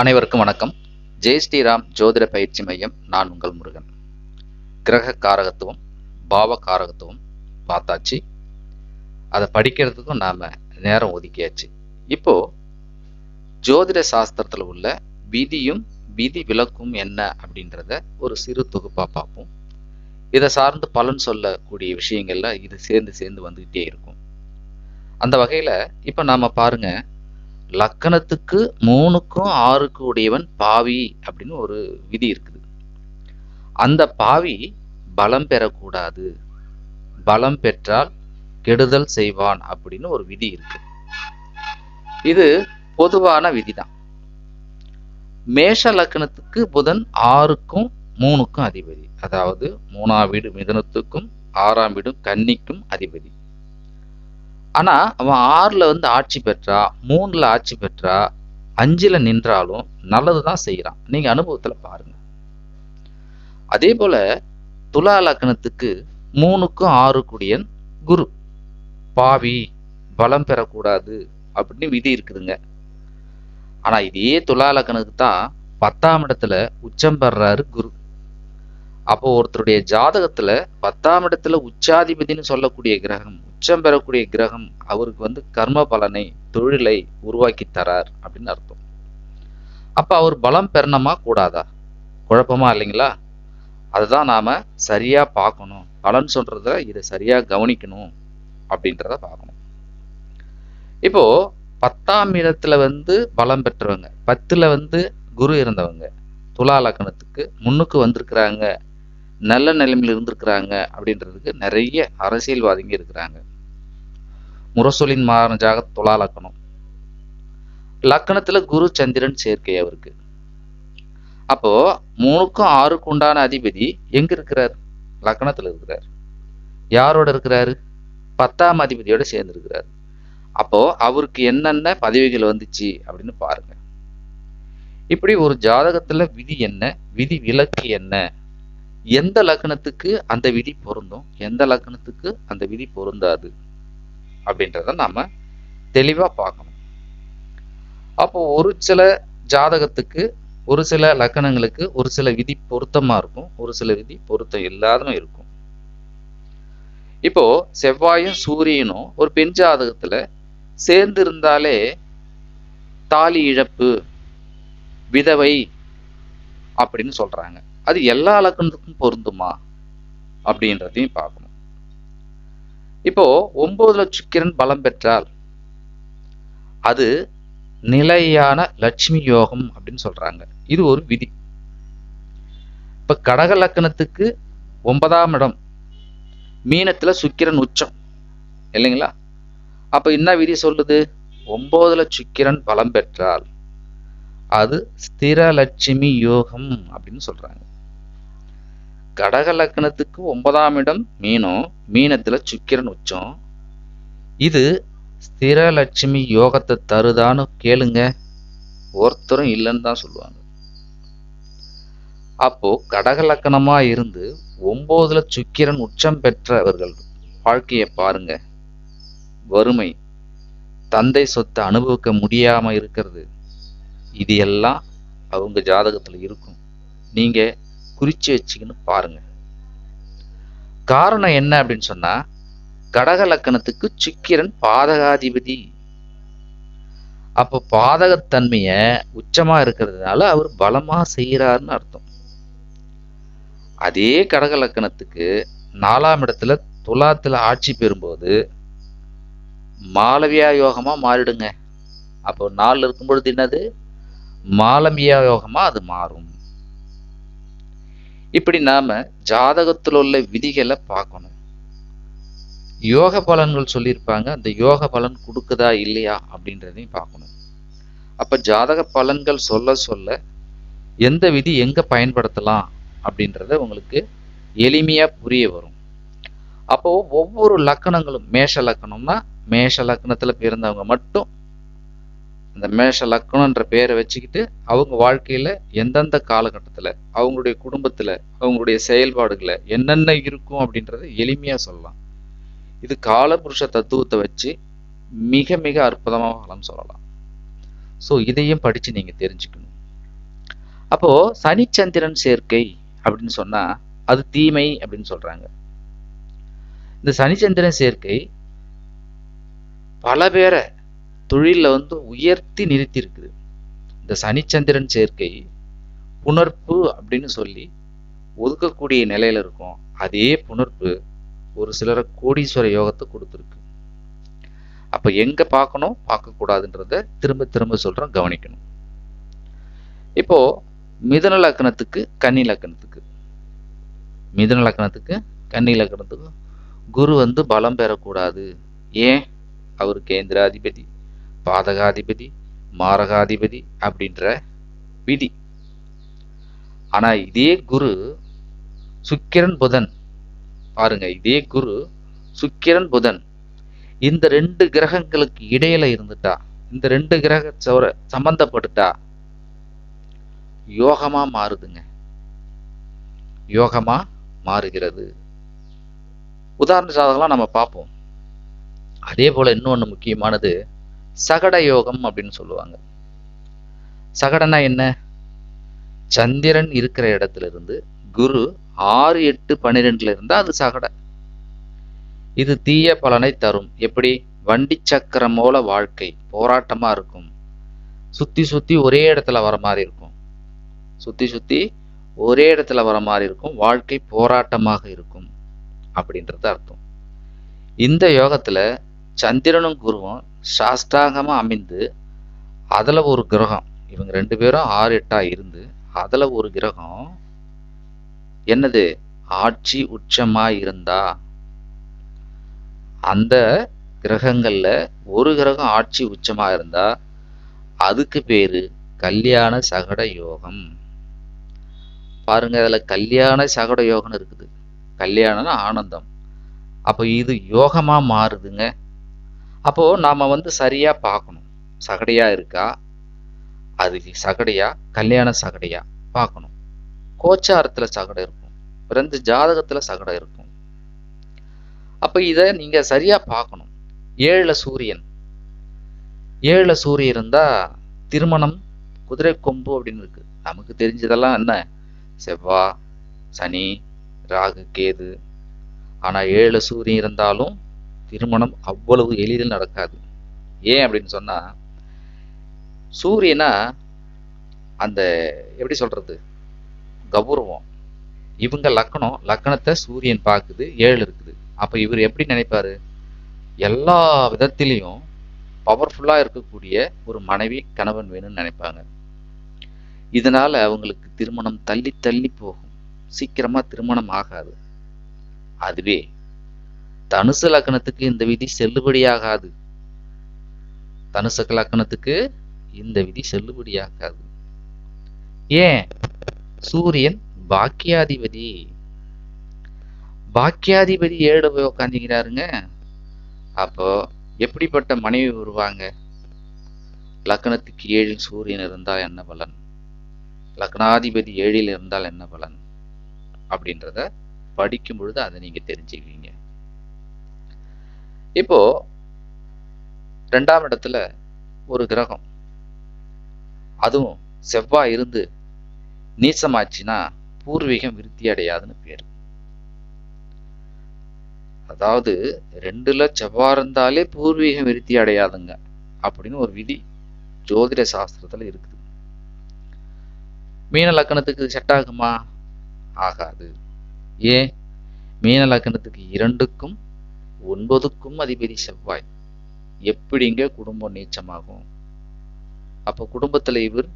அனைவருக்கும் வணக்கம். ஜெய் ஸ்ரீராம் ஜோதிட பயிற்சி மையம் நான் உங்கள் முருகன். கிரக காரகத்துவம் பாவ காரகத்துவம் பார்த்தாச்சு. அதை படிக்கிறதுக்கும் நாம் நேரம் ஒதுக்கியாச்சு. இப்போ ஜோதிட சாஸ்திரத்தில் உள்ள விதியும் விதி விலக்கும் என்ன அப்படின்றத ஒரு சிறு தொகுப்பாக பார்ப்போம். இதை சார்ந்து பலன் சொல்லக்கூடிய விஷயங்கள்ல இது சேர்ந்து சேர்ந்து வந்துகிட்டே இருக்கும். அந்த வகையில் இப்போ நாம பாருங்க லக்கணத்துக்கு மூணுக்கும் ஆறுக்கு உடையவன் பாவி அப்படின்னு ஒரு விதி இருக்குது. அந்த பாவி பலம் பெறக்கூடாது. பலம் பெற்றால் கெடுதல் செய்வான் அப்படின்னு ஒரு விதி இருக்கு. இது பொதுவான விதிதான். மேஷ லக்கணத்துக்கு புதன் ஆறுக்கும் மூணுக்கும் அதிபதி. அதாவது மூணாம் வீடு மிதனத்துக்கும் ஆறாம் வீடும் கன்னிக்கும் அதிபதி. ஆனா அவன் ஆறுல வந்து ஆட்சி பெற்றா மூணுல ஆட்சி பெற்றா அஞ்சுல நின்றாலும் நல்லதுதான் செய்யறான் நீங்க அனுபவத்துல பாருங்க. அதே போல துலா லக்னத்துக்கு மூணுக்கும் ஆறு குடியன் குரு. பாவி பலம் பெறக்கூடாது அப்படின்னு விதி இருக்குதுங்க. ஆனா இதே துலா லக்னத்துக்கு தான் பத்தாம் இடத்துல உச்சம் பெறாரு குரு. அப்போ ஒருத்தருடைய ஜாதகத்துல பத்தாம் இடத்துல உச்சாதிபதினு சொல்லக்கூடிய கிரகம் உச்சம் பெறக்கூடிய கிரகம் அவருக்கு வந்து கர்ம பலனை தொழிலை உருவாக்கி தரார் அப்படின்னு அர்த்தம். அப்ப அவர் பலம் பெறணுமா? கூடாதா? குழப்பமா இல்லைங்களா? அதுதான் நாம சரியா பார்க்கணும். பலன் சொல்றத இதை சரியா கவனிக்கணும் அப்படின்றத பார்க்கணும். இப்போ பத்தாம் இடத்துல வந்து பலம் பெற்றவங்க பத்துல வந்து குரு இருந்தவங்க துலா லக்கணத்துக்கு முன்னுக்கு வந்திருக்கிறாங்க நல்ல நிலைமையில் இருந்திருக்கிறாங்க அப்படின்றதுக்கு நிறைய அரசியல்வாதிங்க இருக்கிறாங்க. முரசொலின் மாறஞ்சாக துலா லக்கணம். லக்கணத்துல குரு சந்திரன் சேர்க்கை அவருக்கு. அப்போ மூணுக்கும் ஆறுக்கும் உண்டான அதிபதி எங்க இருக்கிறார்? லக்கணத்துல இருக்கிறார். யாரோட இருக்கிறாரு? பத்தாம் அதிபதியோட சேர்ந்து இருக்கிறார் அப்போ அவருக்கு என்னென்ன பதவிகள் வந்துச்சு அப்படின்னு பாருங்க. இப்படி ஒரு ஜாதகத்துல விதி என்ன? விதி விலக்கு என்ன? எந்த லக்கணத்துக்கு அந்த விதி பொருந்தும் எந்த லக்கணத்துக்கு அந்த விதி பொருந்தாது அப்படின்றத நாம தெளிவா பார்க்கணும். அப்போ ஒரு சில ஜாதகத்துக்கு ஒரு சில லக்கணங்களுக்கு ஒரு சில விதி பொருத்தமா இருக்கும் ஒரு சில விதி பொருத்தம் இல்லாதனும் இருக்கும். இப்போ செவ்வாயும் சூரியனும் ஒரு பெண் ஜாதகத்துல சேர்ந்து இருந்தாலே தாலி இழப்பு விதவை அப்படின்னு சொல்றாங்க. அது எல்லா லக்கணத்துக்கும் பொருந்துமா? அப்படின்றதையும் பார்க்கணும். இப்போ ஒன்பது லட்சக்கிரன் பலம் பெற்றால் அது நிலையான லட்சுமி யோகம் அப்படின்னு சொல்றாங்க. இது ஒரு விதி. இப்ப கடக லக்கணத்துக்கு ஒன்பதாம் இடம் மீனத்துல சுக்கிரன் உச்சம். இல்லைங்களா? அப்ப என்ன விதி சொல்லுது? ஒன்பதுல சுக்கிரன் பலம் பெற்றால் அது ஸ்திரலட்சுமி யோகம் அப்படின்னு சொல்றாங்க. கடக லக்னத்துக்கு ஒன்பதாம் இடம் மீனம் மீனத்துல சுக்கிரன் உச்சம். இது ஸ்திரலட்சுமி யோகத்தை தருதான்னு கேளுங்க. ஒருத்தரும் இல்லைன்னு தான் சொல்லுவாங்க. அப்போ கடக லக்கணமா இருந்து ஒன்பதுல சுக்கிரன் உச்சம் பெற்றவர்கள் வாழ்க்கையை பாருங்க. வறுமை தந்தை சொத்தை அனுபவிக்க முடியாம இருக்கிறது. இது எல்லாம் அவங்க ஜாதகத்துல இருக்கும். நீங்க குறிச்சு வச்சுக்கின்னு பாருங்க. காரணம் என்ன அப்படின்னு சொன்னா கடக லக்கணத்துக்கு சுக்கிரன் பாதகாதிபதி. அப்போ பாதகத்தன்மைய உச்சமா இருக்கிறதுனால அவர் பலமா செய்யறாருன்னு அர்த்தம். அதே கடக லக்கணத்துக்கு நாலாம் இடத்துல துலாத்துல ஆட்சி பெறும்போது மாலவியா யோகமா மாறிடுங்க. அப்போ நாள் இருக்கும் பொழுது என்னது? மாலமியா யோகமா அது மாறும். இப்படி நாம ஜாதகத்தில் உள்ள விதிகளை பார்க்கணும். யோக பலன்கள் சொல்லியிருப்பாங்க. அந்த யோக பலன் கொடுக்குதா இல்லையா அப்படின்றதையும் பார்க்கணும். அப்ப ஜாதக பலன்கள் சொல்ல சொல்ல எந்த விதி எங்க பயன்படுத்தலாம் அப்படின்றத உங்களுக்கு எளிமையா புரிய வரும். அப்போ ஒவ்வொரு லக்கணங்களும் மேஷ லக்கணம்னா மேஷ லக்கணத்துல பிறந்தவங்க மட்டும் இந்த மேஷ லக்கணன்ற பேரை வச்சுக்கிட்டு அவங்க வாழ்க்கையில எந்தெந்த காலகட்டத்துல அவங்களுடைய குடும்பத்துல அவங்களுடைய செயல்பாடுகளை என்னென்ன இருக்கும் அப்படின்றத எளிமையா சொல்லலாம். இது காலபுருஷ தத்துவத்தை வச்சு மிக மிக அற்புதமாக வளம் சொல்லலாம். ஸோ இதையும் படிச்சு நீங்க தெரிஞ்சுக்கணும். அப்போ சனிச்சந்திரன் சேர்க்கை அப்படின்னு சொன்னா அது தீமை அப்படின்னு சொல்றாங்க. இந்த சனிச்சந்திரன் சேர்க்கை பல பேரை தொழிலில் வந்து உயர்த்தி நிறுத்தியிருக்குது. இந்த சனிச்சந்திரன் சேர்க்கை புணர்ப்பு அப்படின்னு சொல்லி ஒதுக்கக்கூடிய நிலையில் இருக்கும். அதே புணர்ப்பு ஒரு சிலரை கோடீஸ்வர யோகத்தை கொடுத்துருக்கு. அப்போ எங்கே பார்க்கணும்? பார்க்கக்கூடாதுன்றத திரும்ப திரும்ப சொல்கிறோம் கவனிக்கணும். இப்போது மிதன லக்கணத்துக்கு கன்னி லக்கணத்துக்கு மிதன லக்கணத்துக்கு கன்னி லக்கணத்துக்கு குரு வந்து பலம் பெறக்கூடாது. ஏன்? அவர் கேந்திராதிபதி. பாதகாதிபதி மாரகாதிபதி அப்படின்ற விதி. ஆனா இதே குரு சுக்கிரன் புதன். பாருங்க இதே குரு சுக்கிரன் புதன். இந்த ரெண்டு கிரகங்களுக்கு இடையில இருந்துட்டா இந்த ரெண்டு கிரக சவர சம்பந்தப்பட்டுட்டா யோகமா மாறுதுங்க. யோகமா மாறுகிறது. உதாரண சாதகம்லாம் நம்ம பார்ப்போம். அதே போல இன்னொன்று முக்கியமானது சகட யோகம் அப்படின்னு சொல்லுவாங்க. சகடனா என்ன? சந்திரன் இருக்கிற இடத்துல இருந்து குரு ஆறு எட்டு பன்னிரெண்டுல இருந்தா அது சகட. இது தீய பலனை தரும். எப்படி? வண்டி சக்கரம் போல வாழ்க்கை போராட்டமா இருக்கும். சுத்தி சுத்தி ஒரே இடத்துல வர மாதிரி இருக்கும். சுத்தி சுத்தி ஒரே இடத்துல வர மாதிரி இருக்கும். வாழ்க்கை போராட்டமாக இருக்கும். அப்படின்றது அர்த்தம். இந்த யோகத்துல சந்திரனும் குருவும் சாஷ்டாங்கமா அமைந்து அதுல ஒரு கிரகம் இவங்க ரெண்டு பேரும் ஆறு எட்டா இருந்து அதுல ஒரு கிரகம் என்னது? ஆட்சி உச்சமா இருந்தா அந்த கிரகங்கள்ல ஒரு கிரகம் ஆட்சி உச்சமா இருந்தா அதுக்கு பேரு கல்யாண சகட யோகம். பாருங்க அதுல கல்யாண சகட யோகம் இருக்குது. கல்யாணம்னா ஆனந்தம். அப்போ இது யோகமா மாறுதுங்க. அப்போது நாம் வந்து சரியாக பார்க்கணும். சகடையாக இருக்கா? அது சகடையா? கல்யாண சகடையா? பார்க்கணும். கோச்சாரத்தில் சகடை இருக்கும். பிறந்த ஜாதகத்தில் சகடை இருக்கும். அப்போ இதை நீங்கள் சரியாக பார்க்கணும். ஏழில் சூரியன். ஏழில் சூரியன் இருந்தால் திருமணம் குதிரை கொம்பு அப்படின்னு இருக்கு. நமக்கு தெரிஞ்சதெல்லாம் என்ன? செவ்வா சனி ராகு கேது. ஆனால் ஏழு சூரியன் இருந்தாலும் திருமணம் அவ்வளவு எளிதில் நடக்காது. ஏன் அப்படின்னு சொன்னா சூரியனா அந்த எப்படி சொல்றது கௌரவம். இவங்க லக்கணம் லக்கணத்தை சூரியன் பார்க்குது ஏழு இருக்குது. அப்போ இவர் எப்படி நினைப்பாரு? எல்லா விதத்திலையும் பவர்ஃபுல்லாக இருக்கக்கூடிய ஒரு மனைவி கணவன் வேணும்னு நினைப்பாங்க. இதனால அவங்களுக்கு திருமணம் தள்ளி தள்ளி போகும். சீக்கிரமா திருமணம் ஆகாது. அதுவே தனுசு லக்கணத்துக்கு இந்த விதி செல்லுபடியாகாது. தனுசு லக்கணத்துக்கு இந்த விதி செல்லுபடியாகாது. ஏன்? சூரியன் பாக்கியாதிபதி. பாக்கியாதிபதி ஏழு போய் உட்காந்துக்கிறாருங்க அப்போ எப்படிப்பட்ட மனைவி வருவாங்க லக்னத்துக்கு ஏழில் சூரியன் இருந்தால் என்ன பலன்? லக்னாதிபதி ஏழில் இருந்தால் என்ன பலன்? அப்படின்றத படிக்கும் பொழுது அதை நீங்க தெரிஞ்சுக்குவீங்க இப்போ ரெண்டாம் இடத்துல ஒரு கிரகம். அதுவும் செவ்வாய் இருந்து நீச்சமாச்சுன்னா பூர்வீகம் விருத்தி அடையாதுன்னு பேர். அதாவது ரெண்டுல செவ்வாய் இருந்தாலே பூர்வீகம் விருத்தி அடையாதுங்க அப்படின்னு ஒரு விதி ஜோதிட சாஸ்திரத்துல இருக்குது. மீன லக்கணத்துக்கு செட் ஆகுமா? ஆகாது. ஏன்? மீன லக்கணத்துக்கு இரண்டுக்கும் ஒன்பதுக்கும் அதிபதி செவ்வாய். எப்படிங்க குடும்பம் நீச்சமாகும்? அப்போ குடும்பத்துல இவர்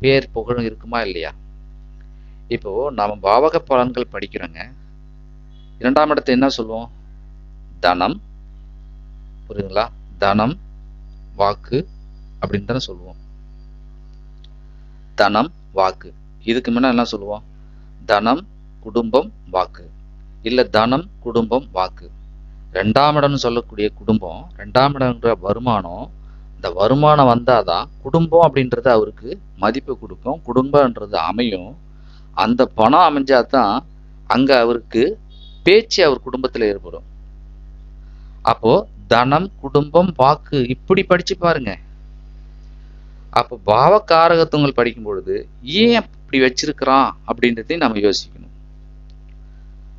பேர் புகழும் இருக்குமா இல்லையா? இப்போ நாம பாவக பலன்கள் படிக்கிறோங்க. இரண்டாம் இடத்தை என்ன சொல்லுவோம்? தனம். புரியுதுங்களா? தனம் வாக்கு அப்படின்னு தானே சொல்லுவோம். தனம் வாக்கு. இதுக்கு முன்ன என்ன சொல்லுவோம்? தனம் குடும்பம் வாக்கு. இல்ல தனம் குடும்பம் வாக்கு. ரெண்டாம் இடம்னு சொல்லக்கூடிய குடும்பம் ரெண்டாம் இடம்ன்ற வருமானம் இந்த வருமானம் வந்தாதான் குடும்பம் அப்படின்றது அவருக்கு மதிப்பு கொடுக்கும் குடும்பம்ன்றது அமையும். அந்த பணம் அமைஞ்சாதான் அங்க அவருக்கு பேச்சு அவர் குடும்பத்துல ஏற்படும். அப்போ தனம் குடும்பம் வாக்கு இப்படி படிச்சு பாருங்க. அப்போ பாவக்காரகத்துவங்கள் படிக்கும் பொழுது ஏன் இப்படி வச்சிருக்கிறான் அப்படின்றதையும் நம்ம யோசிக்கணும்.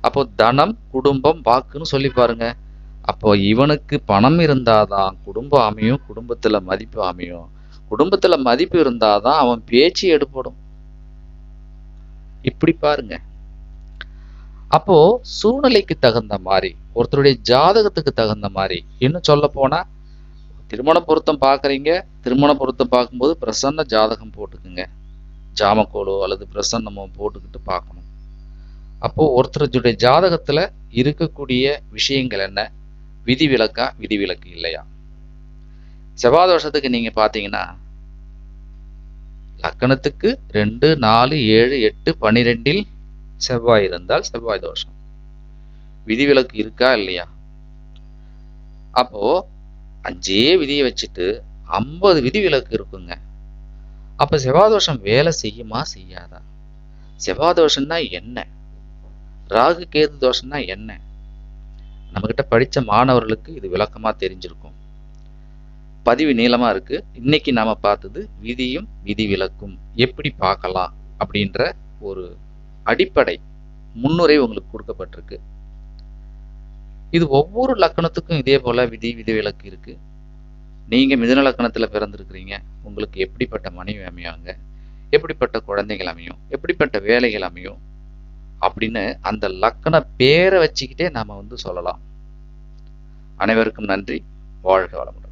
அப்போ தனம் குடும்பம் வாக்குன்னு சொல்லி பாருங்க. அப்போ இவனுக்கு பணம் இருந்தாதான் குடும்பம் அமையும் குடும்பத்துல மதிப்பு அமையும். குடும்பத்துல மதிப்பு இருந்தாதான் அவன் பேச்சு எடுப்படும் இப்படி பாருங்க. அப்போ சூழ்நிலைக்கு தகுந்த மாதிரி ஒருத்தருடைய ஜாதகத்துக்கு தகுந்த மாதிரி இன்னும் சொல்ல போனா திருமண பொருத்தம் பார்க்குறீங்க திருமண பொருத்தம் பார்க்கும்போது பிரசன்ன ஜாதகம் போட்டுக்குங்க. ஜாமக்கோலோ அல்லது பிரசன்னமோ போட்டுக்கிட்டு பார்க்கணும் அப்போ ஒருத்தருடைய ஜாதகத்துல இருக்கக்கூடிய விஷயங்கள் என்ன? விதிவிலக்கா விதிவிலக்கு இல்லையா? செவ்வாதோஷத்துக்கு நீங்க பாத்தீங்கன்னா லக்கணத்துக்கு ரெண்டு நாலு ஏழு எட்டு பன்னிரெண்டில் செவ்வாய் இருந்தால் செவ்வாய் தோஷம். விதிவிலக்கு இருக்கா இல்லையா? அப்போ அஞ்சே விதியை வச்சுட்டு ஐம்பது விதிவிலக்கு இருக்குங்க. அப்ப செவ்வாதோஷம் வேலை செய்யுமா செய்யாதா? செவ்வாதோஷம்னா என்ன? ராகு கேது தோஷம்னா என்ன? நம்மக்கிட்ட படித்த மாணவர்களுக்கு இது விளக்கமாக தெரிஞ்சிருக்கும். பதிவு நீளமாக இருக்குது இன்னைக்கு நாம் பார்த்தது விதியும் விதி விலக்கும். எப்படி பார்க்கலாம் அப்படின்ற ஒரு அடிப்படை முன்னுரை உங்களுக்கு கொடுக்கப்பட்டிருக்கு. இது ஒவ்வொரு லக்கணத்துக்கும் இதே போல் விதி விதிவிலக்கு இருக்குது நீங்கள் மிதன லக்கணத்தில் பிறந்திருக்கிறீங்க. உங்களுக்கு எப்படிப்பட்ட மனைவி அமையாங்க? எப்படிப்பட்ட குழந்தைகள் அமையும்? எப்படிப்பட்ட வேலைகள் அமையும்? அப்படின்னு அந்த லக்கண பேரை வச்சுக்கிட்டே நாம வந்து சொல்லலாம். அனைவருக்கும் நன்றி. வாழ்க வளமுடன்.